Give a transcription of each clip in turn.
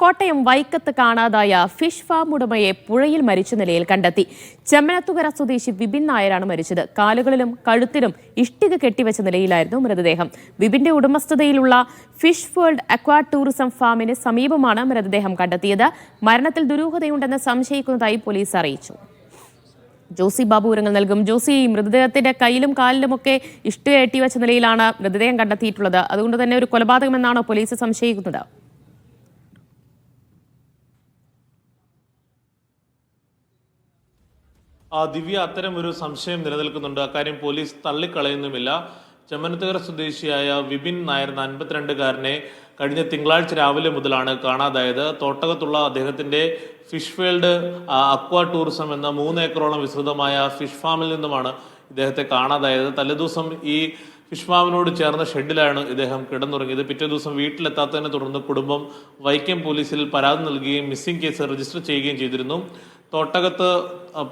കോട്ടയം വൈക്കത്ത് കാണാതായ fish farm ഉടമയെ പുഴയിൽ മരിച്ച നിലയിൽ കണ്ടെത്തി. ചെമ്മനത്തുകര സ്വദേശി വിപിൻ നായരാണ് മരിച്ചത്. കാലുകളിലും കഴുത്തിലും ഇഷ്ടിക കെട്ടിവെച്ച നിലയിലായിരുന്നു മൃതദേഹം. വിപിന്റെ ഉടമസ്ഥതയിലുള്ള ഫിഷ് വേൾഡ് അക്വാ ടൂറിസം ഫാമിന് സമീപമാണ് മൃതദേഹം കണ്ടെത്തിയത്. മരണത്തിൽ ദുരൂഹതയുണ്ടെന്ന് സംശയിക്കുന്നതായി പോലീസ് അറിയിച്ചു. ജോസി ബാബു വിവരങ്ങൾ നൽകും. ജോസി മൃതദേഹത്തിന്റെ കയ്യിലും കാലിലുമൊക്കെ ഇഷ്ടിക കെട്ടിവെച്ച നിലയിലാണ് മൃതദേഹം കണ്ടെത്തിയിട്ടുള്ളത്. അതുകൊണ്ട് തന്നെ ഒരു കൊലപാതകമെന്നാണോ പോലീസ് സംശയിക്കുന്നത്? ദിവ്യ അത്തരം ഒരു സംശയം നിലനിൽക്കുന്നുണ്ട്. അക്കാര്യം പോലീസ് തള്ളിക്കളയുന്നുമില്ല. ചെമ്മനത്തുകര സ്വദേശിയായ വിപിൻ നായർ അൻപത്തിരണ്ടുകാരനെ കഴിഞ്ഞ തിങ്കളാഴ്ച രാവിലെ മുതലാണ് കാണാതായത്. തോട്ടകത്തുള്ള അദ്ദേഹത്തിന്റെ ഫിഷ് ഫീൽഡ് അക്വാ ടൂറിസം എന്ന മൂന്ന് ഏക്കറോളം വിസ്തൃതമായ ഫിഷ് ഫാമിൽ നിന്നുമാണ് ഇദ്ദേഹത്തെ കാണാതായത്. തലേദിവസം ഈ ഫിഷ് ഫാമിനോട് ചേർന്ന ഷെഡിലാണ് ഇദ്ദേഹം കിടന്നുറങ്ങിയത്. പിറ്റേ ദിവസം വീട്ടിലെത്താത്തതിനെ തുടർന്ന് കുടുംബം വൈക്കം പോലീസിൽ പരാതി നൽകുകയും മിസ്സിംഗ് കേസ് രജിസ്റ്റർ ചെയ്യുകയും ചെയ്തിരുന്നു. തോട്ടകത്ത്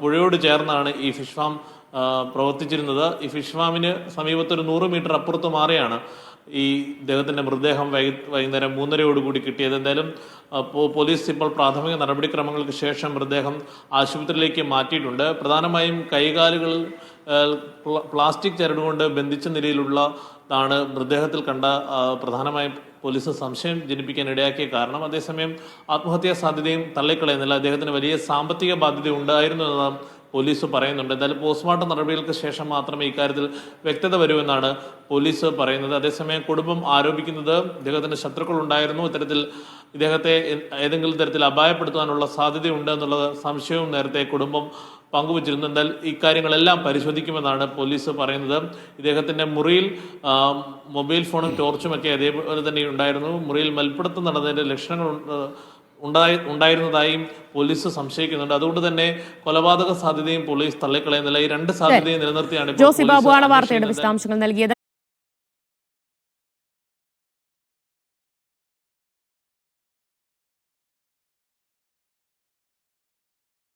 പുഴയോട് ചേർന്നാണ് ഈ ഫിഷ് ഫാം പ്രവർത്തിച്ചിരുന്നത്. ഈ ഫിഷ് ഫാമിന് സമീപത്ത് ഒരു നൂറ് മീറ്റർ അപ്പുറത്ത് മാറിയാണ്. ഈ ഇദ്ദേഹത്തിന്റെ മൃതദേഹം വൈ വൈകുന്നേരം മൂന്നരയോടുകൂടി കിട്ടിയത്. എന്തായാലും പോലീസ് ഇപ്പോൾ പ്രാഥമിക നടപടിക്രമങ്ങൾക്ക് ശേഷം മൃതദേഹം ആശുപത്രിയിലേക്ക് മാറ്റിയിട്ടുണ്ട്. പ്രധാനമായും പ്ല- പ്ലാസ്റ്റിക് ചരടുകൊണ്ട് ബന്ധിച്ച നിലയിലുള്ളതാണ് മൃതദേഹത്തിൽ കണ്ട പ്രധാനമായും പോലീസ് സംശയം ജനിപ്പിക്കാൻ ഇടയാക്കിയ കാരണം. അതേസമയം ആത്മഹത്യാ സാധ്യതയും തള്ളിക്കളയുന്നില്ല. അദ്ദേഹത്തിന് വലിയ സാമ്പത്തിക ബാധ്യത ഉണ്ടായിരുന്നു എന്ന് പോലീസ് പറയുന്നുണ്ട്. എന്തായാലും പോസ്റ്റ്മോർട്ടം നടപടികൾക്ക് ശേഷം മാത്രമേ ഇക്കാര്യത്തിൽ വ്യക്തത വരൂ എന്നാണ് പോലീസ് പറയുന്നത്. അതേസമയം കുടുംബം ആരോപിക്കുന്നത് ഇദ്ദേഹത്തിന് ശത്രുക്കൾ ഉണ്ടായിരുന്നു. ഇത്തരത്തിൽ ഇദ്ദേഹത്തെ ഏതെങ്കിലും തരത്തിൽ അപായപ്പെടുത്താനുള്ള സാധ്യതയുണ്ട് എന്നുള്ള സംശയവും നേരത്തെ കുടുംബം പങ്കുവച്ചിരുന്നു. എന്നാൽ ഇക്കാര്യങ്ങളെല്ലാം പരിശോധിക്കുമെന്നാണ് പോലീസ് പറയുന്നത്. ഇദ്ദേഹത്തിന്റെ മുറിയിൽ മൊബൈൽ ഫോണും ടോർച്ചും ഒക്കെ അതേപോലെ തന്നെ ഉണ്ടായിരുന്നു. മുറിയിൽ മൽപ്പിടുത്തം നടന്നതിന്റെ ലക്ഷണങ്ങൾ ഉണ്ട്. ഉണ്ടായി ഉണ്ടായിരുന്നതായും പോലീസ് സംശയിക്കുന്നുണ്ട്. അതുകൊണ്ട് തന്നെ കൊലപാതക സാധ്യതയും പോലീസ് തള്ളിക്കളയുന്നില്ല. ഈ രണ്ട് സാധ്യതയും നിലനിർത്തിയാണ് ജോസി ബാബുവാണ് വാർത്തയുടെ വിശദാംശങ്ങൾ നൽകിയത്.